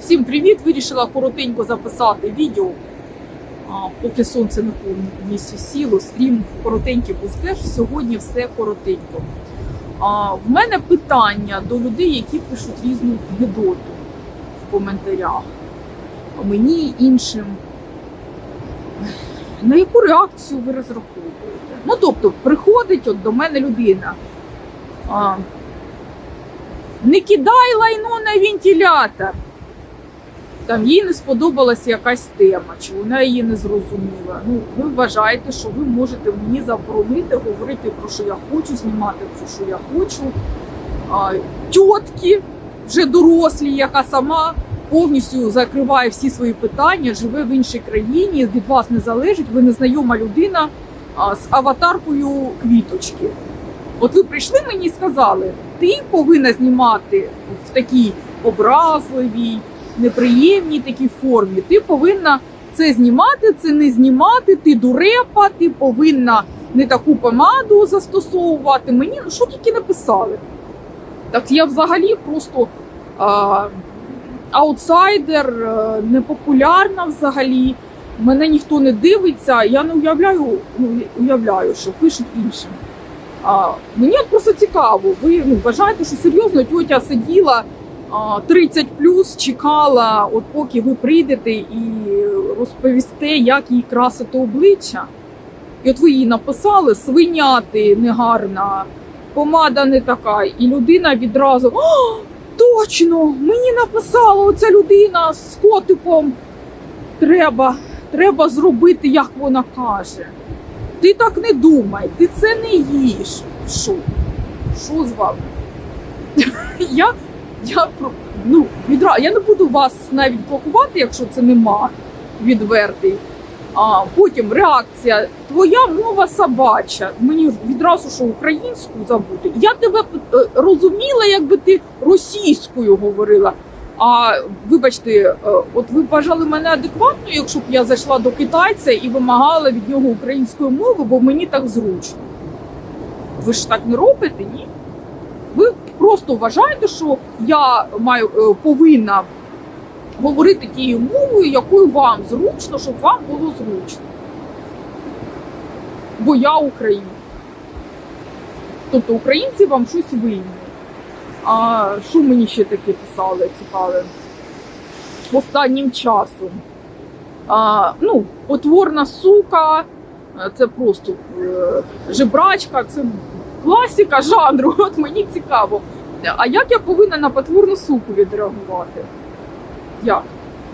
Всім привіт! Вирішила коротенько записати відео, поки сонце не повністю сіло. Стрім коротенький був теж. Сьогодні все коротенько. В мене питання до людей, які пишуть різну гидоту в коментарях. Мені іншим. На яку реакцію ви розраховуєте? Ну, тобто, приходить от до мене людина. А, не кидай лайно на вентилятор. Там їй не сподобалася якась тема, чи вона її не зрозуміла. Ну, ви вважаєте, що ви можете мені заборонити говорити про що я хочу, знімати про що я хочу. А, тьотки вже дорослі, яка сама повністю закриває всі свої питання, живе в іншій країні, від вас не залежить, ви незнайома людина а, з аватаркою квіточки. От ви прийшли мені і сказали, ти повинна знімати в такій образливій, неприємній такій формі. Ти повинна це знімати, це не знімати, ти дурепа, ти повинна не таку помаду застосовувати. Мені ну що тільки написали. Так я взагалі просто а, аутсайдер, е, непопулярна взагалі. Мене ніхто не дивиться. Я не уявляю, ну, уявляю, що пишуть іншим. А, мені от просто цікаво. Ви ну, вважаєте, що серйозно тьотя сиділа 30 плюс, чекала, от поки ви прийдете і розповісте, як їй красити обличчя. І от ви їй написали свиняти негарна, помада не така, і людина відразу. О, точно! Мені написала оця людина з котиком. Треба, треба зробити, як вона каже. Ти так не думай, ти це не їш. Що? Що з вами? я, ну, відра... я не буду вас навіть блокувати, якщо це нема відвертий. А потім реакція. Твоя мова собача. Мені відразу що українську забути. Я тебе е, розуміла, якби ти російською говорила. А вибачте, е, от ви вважали мене адекватною, якщо б я зайшла до китайця і вимагала від нього української мови, бо мені так зручно. Ви ж так не робите, ні? Просто вважаєте, що я маю е, повинна говорити тією мовою, якою вам зручно, щоб вам було зручно. Бо я українка. Тобто українці вам щось винні. А що мені ще таке писали цікаве останнім часом? А, ну, потворна сука, це просто е, жебрачка, це класика жанру. От мені цікаво. А як я повинна на потворну суку відреагувати? Як?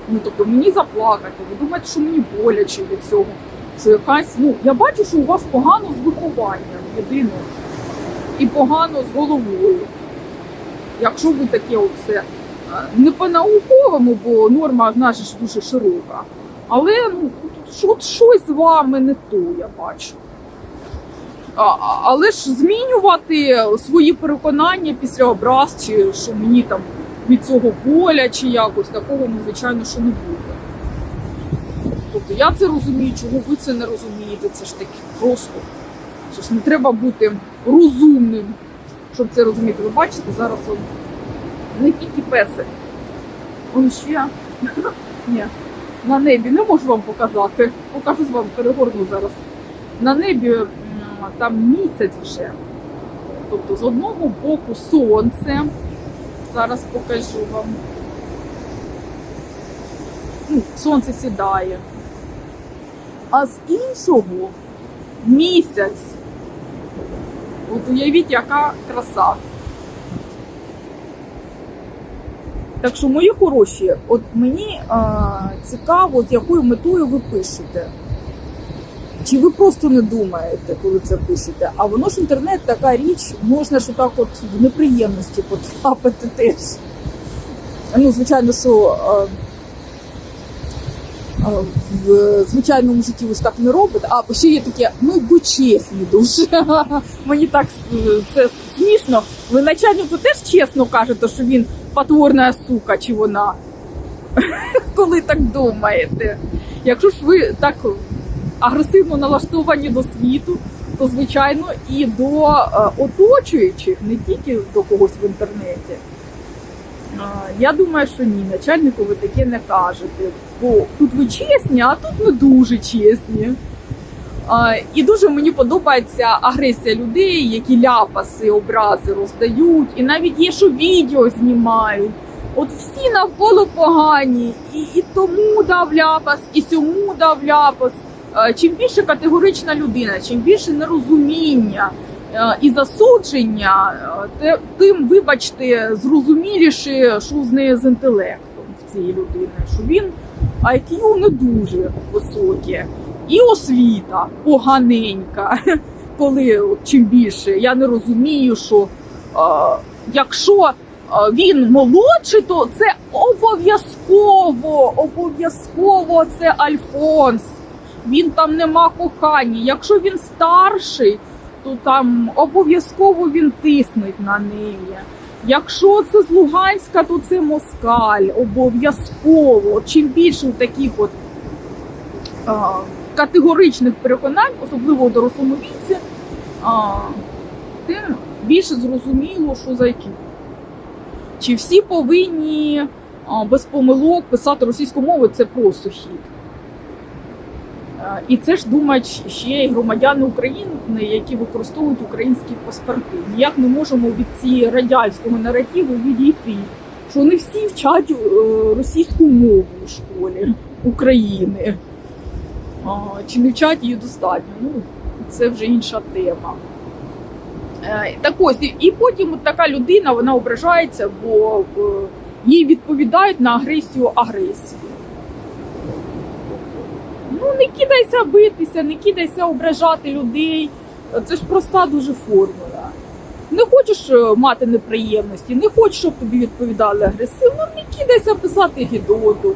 Ну тобто мені заплакати, ви думаєте, що мені боляче від цього? Що якась, ну я бачу, що у вас погано з вихованням єдине і погано з головою. Якщо ви таке оце е, не по-науковому, бо норма ж дуже широка. Але ну, от щось з вами не то, я бачу. Але ж змінювати свої переконання після образ, чи що мені там від цього боля, чи якось такого, ну, звичайно, що не буде. Тобто я це розумію, чого ви це не розумієте. Це ж таки просто. Що ж не треба бути розумним, щоб це розуміти. Ви бачите, зараз он не тільки песик. Он ще Ні, на небі не можу вам показати. Покажу з вами, перегорну зараз. На небі м, там місяць вже. Тобто з одного боку сонце. Зараз покажу вам. Ну, Сонце сідає. А з іншого місяць. От уявіть, яка краса. Так що, мої хороші, от мені а, цікаво, з якою метою ви пишете. Чи ви просто не думаєте, коли це пишете? А воно ж інтернет така річ, можна ж отак от в неприємності потрапити теж. Ну, звичайно, що а, а, в звичайному житті ви ж так не робите. А ще є таке, ну чесні дуже. Мені так е, це смішно. Ви начальнику теж чесно кажете, що він потворна сука, чи вона. Коли так думаєте. Якщо ж ви так агресивно налаштовані до світу, то звичайно і до е, оточуючих, не тільки до когось в інтернеті. Я думаю, що ні, начальнику ви таке не кажете. Бо тут ви чесні, а тут не дуже чесні. І дуже мені подобається агресія людей, які ляпаси, образи роздають, і навіть є, що відео знімають. От всі навколо погані, і, і тому дав ляпас, і цьому дав ляпас. Е, Чим більше категорична людина, чим більше нерозуміння е, і засудження, е, тим, вибачте, зрозуміліше, що з нею з інтелектом в цієї людини, що він IQ не дуже високе, і освіта поганенька. Коли чим більше я не розумію, що якщо він молодший, то це обов'язково, обов'язково це Альфонс. Він там нема кохання. Якщо він старший, то там обов'язково він тиснуть на неї. Якщо це з Луганська, то це москаль. Обов'язково. Чим більше таких от а, категоричних переконань, особливо у дорослому віці, а, тим більше зрозуміло, що за які. Чи всі повинні а, без помилок писати російською мовою, це просто хід. І це ж думають ще й громадяни України, які використовують українські паспорти. Ніяк не можемо від цієї радянського наративу відійти, що не всі вчать е, російську мову у школі України. Чи не вчать її достатньо? Ну, це вже інша тема. Е, Так ось, і- потім от така людина вона ображається, бо е, їй відповідають на агресію агресії. Ну, не кидайся битися, не кидайся ображати людей. Це ж проста дуже формула. Не хочеш е, мати неприємності, не хочеш, щоб тобі відповідали агресивно, не кидайся писати гідоту.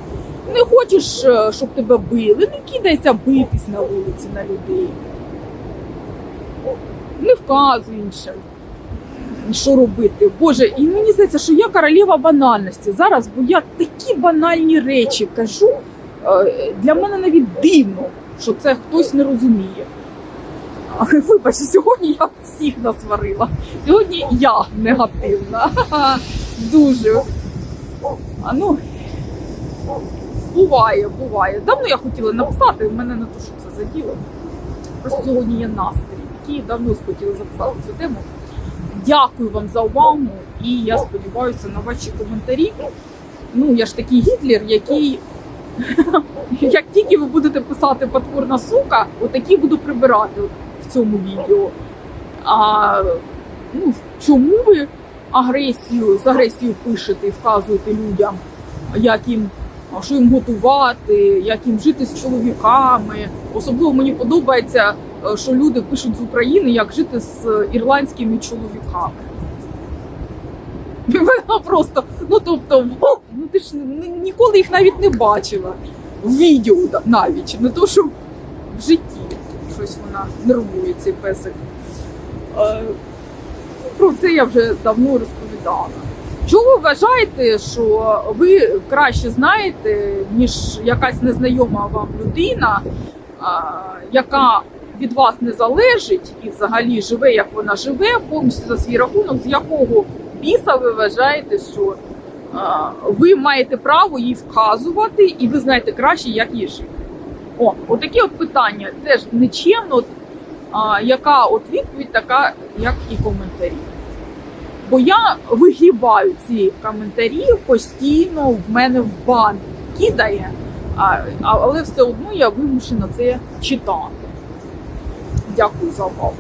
Не хочеш, е, щоб тебе били, не кидайся битись на вулиці на людей. Не вказуй іншим, що робити. Боже, і мені здається, що я королева банальності зараз, бо я такі банальні речі кажу. Е, Для мене навіть дивно, що це хтось не розуміє. Вибач, сьогодні я всіх насварила. Сьогодні я негативна. Дуже. А ну, буває, буває. Давно я хотіла написати, в мене не то, що це за діло. Просто сьогодні є настрій, який давно хотіла записати цю тему. Дякую вам за увагу і я сподіваюся на ваші коментарі. Ну, я ж такий гітлер, який як тільки ви будете писати потворна сука, отакі буду прибирати в цьому відео. А ну, чому ви агресію з агресією пишете і вказуєте людям, як їм, що їм готувати, як їм жити з чоловіками? Особливо мені подобається, е, що люди пишуть з України, як жити з ірландськими чоловіками. Вона просто, ну тобто, ну ти ж ніколи їх навіть не бачила. В відео навіть, не то, що в житті. Щось вона нервує цей песик. Е, Про це я вже давно розповідала. Чого ви вважаєте, що ви краще знаєте, ніж якась незнайома вам людина, яка від вас не залежить і взагалі живе, як вона живе, повністю за свій рахунок, з якого біса ви вважаєте, що ви маєте право їй вказувати, і ви знаєте краще, як їй жити. О, отакі от питання теж нечемно, от, а, яка от відповідь така, як і коментарі. Бо я вигрібаю ці коментарі постійно в мене в бан кидає, а- але все одно я вимушена це читати. Дякую за увагу.